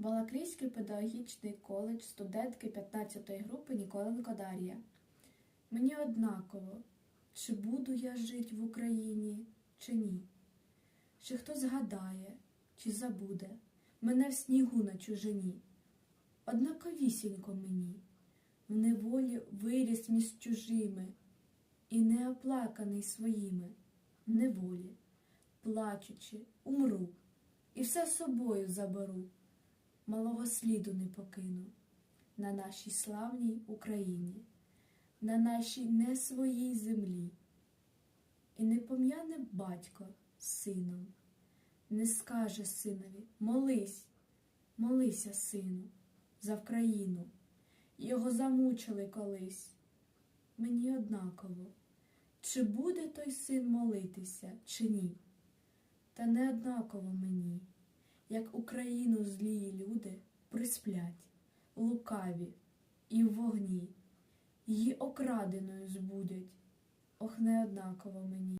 Балаклійський педагогічний коледж студентки 15-ї групи Ніколенко Дар'я. Мені однаково, чи буду я жить в Україні, чи ні. Чи хто згадає, чи забуде мене в снігу на чужині. Однаковісінько мені, в неволі виріс між чужими, і не оплаканий своїми, в неволі, плачучи, умру, і все собою заберу малого сліду не покину на нашій славній Україні, на нашій не своїй землі. І не пом'яне батько сином, не скаже синові молись, молися, сину, за Вкраїну. Його замучили колись. Мені однаково, чи буде той син молитися, чи ні. Та не однаково мені як Україну злії люди присплять, лукаві і в вогні, її окраденою збудять, ох, неоднаково мені.